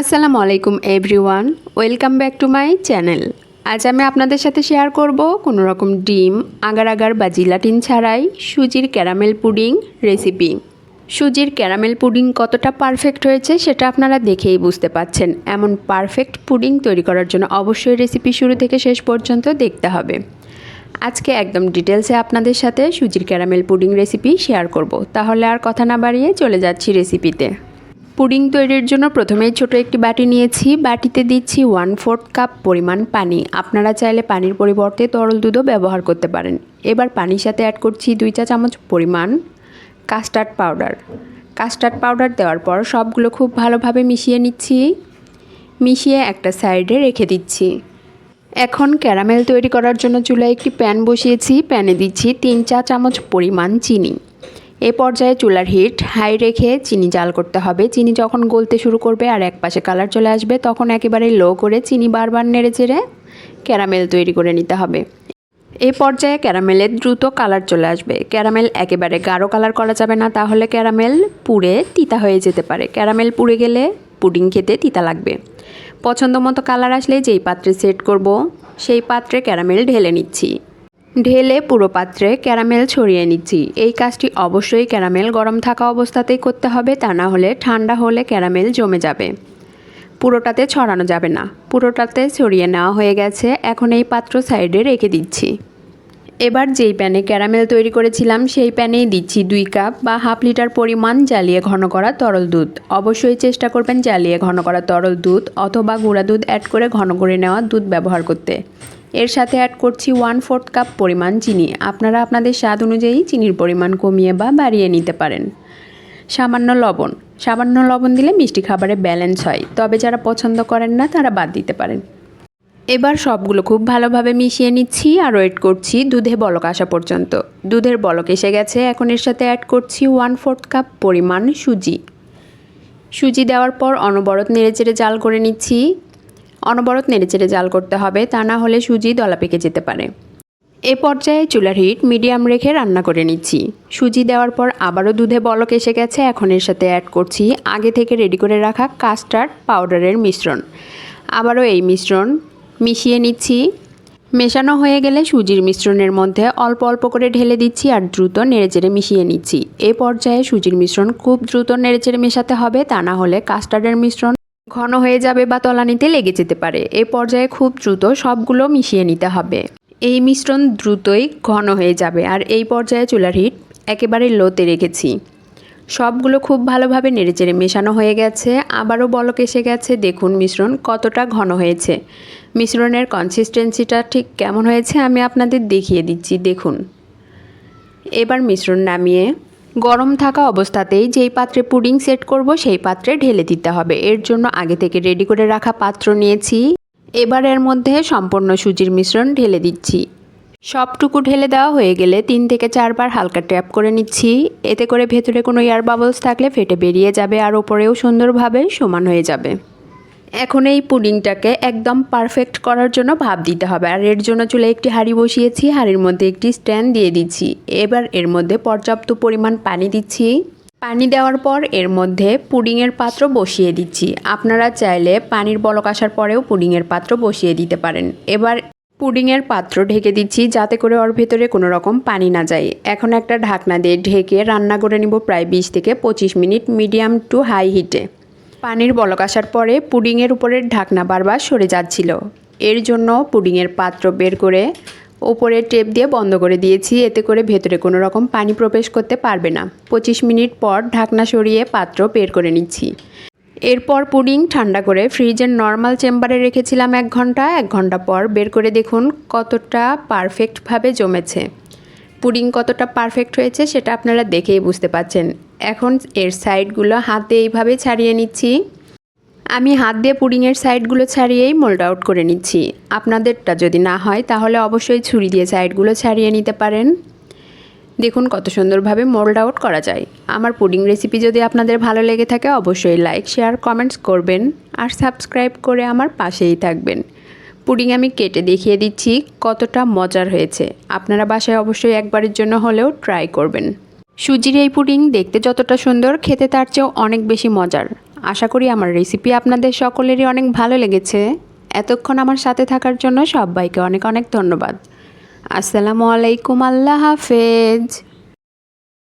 আসসালামু আলাইকুম everyone welcome back to my channel আজ আমি আপনাদের সাথে শেয়ার করব কোনো রকম ডিম, আগার আগার বা জিলাটিন ছাড়াই সুজির ক্যারামেল পুডিং রেসিপি সুজির ক্যারামেল পুডিং কতটা পারফেক্ট হয়েছে সেটা আপনারা দেখেই বুঝতে পাচ্ছেন। এমন পারফেক্ট পুডিং তৈরি করার জন্য অবশ্যই রেসিপি শুরু থেকে শেষ পর্যন্ত দেখতে হবে। আজকে একদম ডিটেলসে আপনাদের সাথে সুজির ক্যারামেল পুডিং রেসিপি শেয়ার করব। তাহলে আর কথা না বাড়িয়ে চলে যাচ্ছি রেসিপিতে পুডিং তৈরির জন্য প্রথমেই ছোট একটি বাটি নিয়েছি। বাটিতে দিচ্ছি ওয়ান ফোর্থ কাপ পরিমাণ পানি। আপনারা চাইলে পানির পরিবর্তে তরল দুধও ব্যবহার করতে পারেন। এবার পানির সাথে অ্যাড করছি দুই চা চামচ পরিমাণ কাস্টার্ড পাউডার কাস্টার্ড পাউডার দেওয়ার পর সবগুলো খুব ভালোভাবে মিশিয়ে নিচ্ছি। মিশিয়ে একটা সাইডে রেখে দিচ্ছি। এখন ক্যারামেল তৈরি করার জন্য চুলায় একটি প্যান বসিয়েছি। প্যানে দিচ্ছি তিন চা চামচ পরিমাণ চিনি। এ পর্যায়ে চুলার হিট হাই রেখে চিনি জাল করতে হবে। চিনি যখন গলতে শুরু করবে আর এক পাশে কালার চলে আসবে, তখন একেবারে লো করে চিনি বারবার নেড়ে চেড়ে ক্যারামেল তৈরি করে নিতে হবে। এ পর্যায়ে ক্যারামেলের দ্রুত কালার চলে আসবে। ক্যারামেল একেবারে গাঢ় কালার করা যাবে না, তাহলে ক্যারামেল পুড়ে তিতা হয়ে যেতে পারে। ক্যারামেল পুড়ে গেলে পুডিং খেতে তিতা লাগবে। পছন্দ মতো কালার আসলে যেই পাত্রে সেট করব, সেই পাত্রে ক্যারামেল ঢেলে নিচ্ছি। ঢেলে পুরো পাত্রে ক্যারামেল ছড়িয়ে নিচ্ছি। এই কাজটি অবশ্যই ক্যারামেল গরম থাকা অবস্থাতেই করতে হবে, তা না হলে ঠান্ডা হলে ক্যারামেল জমে যাবে। পুরোটাতে ছড়ানো যাবে না। পুরোটাতে ছড়িয়ে নেওয়া হয়ে গেছে, এখন এই পাত্র সাইডে রেখে দিচ্ছি। এবার যেই প্যানে ক্যারামেল তৈরি করেছিলাম, সেই প্যানেই দিচ্ছি দুই কাপ বা হাফ লিটার পরিমাণ জ্বালিয়ে ঘন করা তরল দুধ। অবশ্যই চেষ্টা করবেন জ্বালিয়ে ঘন করা তরল দুধ অথবা গুঁড়া দুধ অ্যাড করে ঘন করে নেওয়া দুধ ব্যবহার করতে। এর সাথে অ্যাড করছি ওয়ান ফোর্থ কাপ পরিমাণ চিনি। আপনারা আপনাদের স্বাদ অনুযায়ী চিনির পরিমাণ কমিয়ে বা বাড়িয়ে নিতে পারেন। সামান্য লবণ। সামান্য লবণ দিলে মিষ্টি খাবারে ব্যালেন্স হয়। তবে যারা পছন্দ করেন না, তারা বাদ দিতে পারেন। এবার সবগুলো খুব ভালোভাবে মিশিয়ে নিচ্ছি আর ওয়েট করছি দুধে বলক আসা পর্যন্ত। দুধের বলক এসে গেছে। এখন এর সাথে অ্যাড করছি ওয়ান ফোর্থ কাপ পরিমাণ সুজি। সুজি দেওয়ার পর অনবরত নেড়েচেড়ে জাল করে নিচ্ছি। অনবরত নেড়েচেড়ে জাল করতে হবে, তা না হলে সুজি দলা পেকে যেতে পারে। এ পর্যায়ে চুলার হিট মিডিয়াম রেখে রান্না করে নিচ্ছি। সুজি দেওয়ার পর আবারও দুধে বলক এসে গেছে, এখন এর সাথে অ্যাড করছি আগে থেকে রেডি করে রাখা কাস্টার্ড পাউডারের মিশ্রণ। আবারও এই মিশ্রণ মিশিয়ে নিচ্ছি। মেশানো হয়ে গেলে সুজির মিশ্রণের মধ্যে অল্প অল্প করে ঢেলে দিচ্ছি আর দ্রুত নেড়েচেড়ে মিশিয়ে নিচ্ছি। এ পর্যায়ে সুজির মিশ্রণ খুব দ্রুত নেড়েচেড়ে মেশাতে হবে, তা না হলে কাস্টার্ডের মিশ্রণ ঘন হয়ে যাবে বা তলানিতে লেগে যেতে পারে। এ পর্যায়ে খুব দ্রুত সবগুলো মিশিয়ে নিতে হবে। এই মিশ্রণ দ্রুতই ঘন হয়ে যাবে আর এই পর্যায়ে চুলার হিট একেবারে লোতে রেখেছি। সবগুলো খুব ভালোভাবে নেড়েচেড়ে মেশানো হয়ে গেছে। আবারও বলক এসে গেছে। দেখুন মিশ্রণ কতটা ঘন হয়েছে। মিশ্রণের কনসিস্টেন্সিটা ঠিক কেমন হয়েছে আমি আপনাদের দেখিয়ে দিচ্ছি। দেখুন। এবার মিশ্রণ নামিয়ে গরম থাকা অবস্থাতেই যেই পাত্রে পুডিং সেট করব, সেই পাত্রে ঢেলে দিতে হবে। এর জন্য আগে থেকে রেডি করে রাখা পাত্র নিয়েছি। এবার এর মধ্যে সম্পূর্ণ সুজির মিশ্রণ ঢেলে দিচ্ছি। সবটুকু ঢেলে দেওয়া হয়ে গেলে তিন থেকে চারবার হালকা ট্যাপ করে নিচ্ছি। এতে করে ভেতরে কোনো এয়ার বাবলস থাকলে ফেটে বেরিয়ে যাবে আর ওপরেও সুন্দরভাবে সমান হয়ে যাবে। এখন এই পুডিংটাকে একদম পারফেক্ট করার জন্য ভাব দিতে হবে। আর এর জন্য চুলে একটি হাঁড়ি বসিয়েছি, হাঁড়ির মধ্যে একটি স্ট্যান্ড দিয়ে দিচ্ছি। এবার এর মধ্যে পর্যাপ্ত পরিমাণ পানি দিচ্ছি। পানি দেওয়ার পর এর মধ্যে পুডিংয়ের পাত্র বসিয়ে দিচ্ছি। আপনারা চাইলে পানির বলক আসার পরেও পুডিংয়ের পাত্র বসিয়ে দিতে পারেন। এবার পুডিংয়ের পাত্র ঢেকে দিচ্ছি যাতে করে ওর ভেতরে কোনো রকম পানি না যায়। এখন একটা ঢাকনা দিয়ে ঢেকে রান্না করে নিব প্রায় বিশ থেকে পঁচিশ মিনিট মিডিয়াম টু হাই হিটে। পানির বলক আসার পরে পুডিংয়ের উপরের ঢাকনা বারবার সরে যাচ্ছিল। এর জন্য পুডিংয়ের পাত্র বের করে ওপরে টেপ দিয়ে বন্ধ করে দিয়েছি। এতে করে ভেতরে কোনো রকম পানি প্রবেশ করতে পারবে না। পঁচিশ মিনিট পর ঢাকনা সরিয়ে পাত্র বের করে নিচ্ছি। এরপর পুডিং ঠান্ডা করে ফ্রিজের নর্মাল চেম্বারে রেখেছিলাম এক ঘণ্টা। এক ঘণ্টা পর বের করে দেখুন কতটা পারফেক্টভাবে জমেছে। পুডিং কতটা পারফেক্ট হয়েছে সেটা আপনারা দেখেই বুঝতে পাচ্ছেন এখন এর সাইডগুলো হাতে এইভাবে ছাড়িয়ে নিচ্ছি। আমি হাত দিয়ে পুডিংয়ের সাইডগুলো ছাড়িয়েই মোল্ড আউট করে নিচ্ছি। আপনাদেরটা যদি না হয়, তাহলে অবশ্যই ছুরি দিয়ে সাইডগুলো ছাড়িয়ে নিতে পারেন। দেখুন কত সুন্দরভাবে মোল্ড আউট করা যায়। আমার পুডিং রেসিপি যদি আপনাদের ভালো লেগে থাকে, অবশ্যই লাইক, শেয়ার, কমেন্টস করবেন আর সাবস্ক্রাইব করে আমার পাশেই থাকবেন। পুডিং আমি কেটে দেখিয়ে দিচ্ছি কতটা মজার হয়েছে। আপনারা বাসায় অবশ্যই একবারের জন্য হলেও ট্রাই করবেন। সুজির এই পুডিং দেখতে যতটা সুন্দর, খেতে তার চেয়েও অনেক বেশি মজার। আশা করি আমার রেসিপি আপনাদের সকলেরই অনেক ভালো লেগেছে। এতক্ষণ আমার সাথে থাকার জন্য সবাইকে অনেক অনেক ধন্যবাদ। আসসালামু আলাইকুম, আল্লাহ হাফেজ।